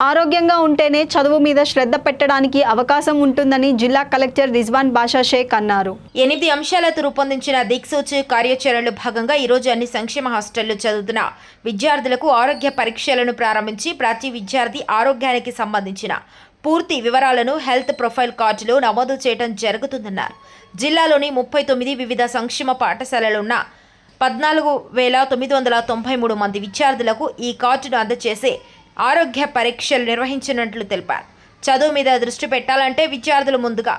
ఆరోగ్యంగా ఉంటేనే చదువు మీద శ్రద్ధ పెట్టడానికి అవకాశం ఉంటుందని జిల్లా కలెక్టర్ రిజ్వాన్ బాషా షేక్ అన్నారు. ఎనిమిది అంశాలతో రూపొందించిన దిక్సూచి కార్యాచరణలో భాగంగా ఈరోజు అన్ని సంక్షేమ హాస్టళ్ళు చదువుతున్న విద్యార్థులకు ఆరోగ్య పరీక్షలను ప్రారంభించి ప్రతి విద్యార్థి ఆరోగ్యానికి సంబంధించిన పూర్తి వివరాలను హెల్త్ ప్రొఫైల్ కార్డులో నమోదు చేయడం జరుగుతుందన్నారు. జిల్లాలోని ముప్పై తొమ్మిది వివిధ సంక్షేమ పాఠశాలలు ఉన్న పద్నాలుగు వేల తొమ్మిది వందల తొంభై మూడు మంది విద్యార్థులకు ఈ కార్డును అందజేసే ఆరోగ్య పరీక్షలు నిర్వహించినట్లు తెలిపారు. చదువు మీద దృష్టి పెట్టాలంటే విద్యార్థులు ముందుగా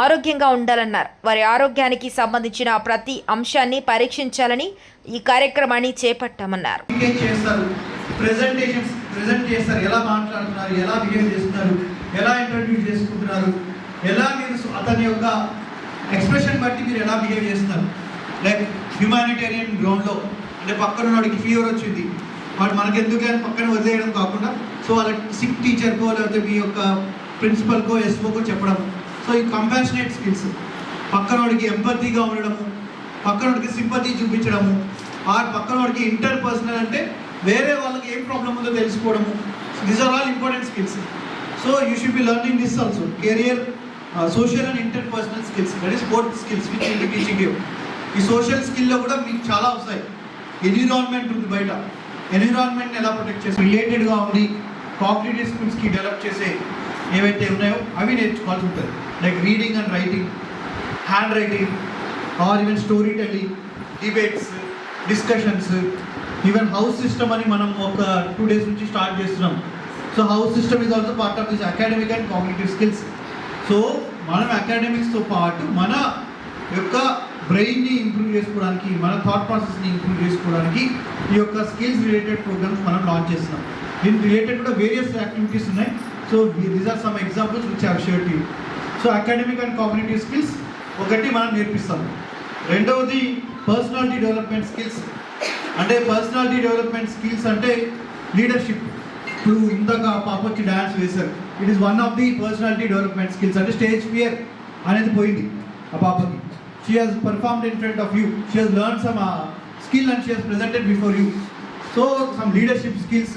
ఆరోగ్యంగా ఉండాలన్నారు. వారి ఆరోగ్యానికి సంబంధించిన ప్రతి అంశాన్ని పరీక్షించాలని ఈ కార్యక్రమాన్ని చేపట్టామన్నారు. ప్రెజెంటేషన్స్ ప్రెజెంట్ చేస్తారు. ఎలా మాట్లాడుతున్నారు? ఎలా బిహేవ్ చేస్తున్నారు? ఎలా ఇంటర్వ్యూ చేసుకుంటున్నారు? ఎలా మీరు అతని యొక్క ఎక్స్ప్రెషన్ బట్టి మీరు ఎలా బిహేవ్ చేస్తున్నారు? లైక్ హ్యూమానిటేరియన్ గ్రౌండ్లో అంటే పక్కన వాడికి ఫీవర్ వచ్చింది. వాడు మనకి ఎందుకు అని పక్కన వదిలేయడం కాకుండా సో వాళ్ళ సిక్ టీచర్కో లేకపోతే మీ యొక్క ప్రిన్సిపల్కో ఎస్ఓకో చెప్పడం. సో ఈ కంపాషనేట్ స్కిల్స్ పక్కన వాడికి ఎంపతిగా ఉండడము పక్కన వాడికి సింపతి చూపించడము ఆ పక్కన వాడికి ఇంటర్ పర్సనల్ అంటే వేరే వాళ్ళకి ఏం ప్రాబ్లం ఉందో తెలుసుకోవడము. These are all important skills so you should be learning this also career social and interpersonal skills that is both skills which teaching you ఈ సోషల్ స్కిల్లో కూడా మీకు చాలా వస్తాయి. ఎన్విరాన్మెంట్ ఉంది బయట. ఎన్విరాన్మెంట్ ఎలా ప్రొటెక్ట్ చేసి రిలేటెడ్గా ఉండి కాంపిటేటివ్ స్కిల్స్కి డెవలప్ చేసే ఏవైతే ఉన్నాయో అవి నేర్చుకోవాల్సి ఉంటుంది. Like reading and writing handwriting or even storytelling debates discussions even house system అని మనం ఒక టూ డేస్ నుంచి స్టార్ట్ చేస్తున్నాం. So house system is also part of this academic and competitive skills so మనం అకాడమిక్స్తో పాటు మన యొక్క బ్రెయిన్ని ఇంప్రూవ్ చేసుకోవడానికి మన థాట్ ప్రాసెస్ని ఇంప్రూవ్ చేసుకోవడానికి ఈ యొక్క స్కిల్స్ రిలేటెడ్ ప్రోగ్రామ్స్ మనం లాంచ్ చేస్తున్నాం. దీనికి రిలేటెడ్ కూడా వేరియస్ యాక్టివిటీస్ ఉన్నాయి. So these are some examples which have share to so academic and competitive skills ఒకటి మనం నేర్పిస్తాం. రెండవది పర్సనాలిటీ డెవలప్మెంట్ స్కిల్స్ అంటే పర్సనాలిటీ డెవలప్మెంట్ స్కిల్స్ అంటే లీడర్షిప్ ఇప్పుడు ఇందాక పాప వచ్చి డ్యాన్స్ వేశారు. It is one of the personality development skills అంటే స్టేజ్ ఫియర్ అనేది పోయింది ఆ పాపకి. she has performed in front of you, she has learned some uh, skill and she has presented before you. So some leadership skills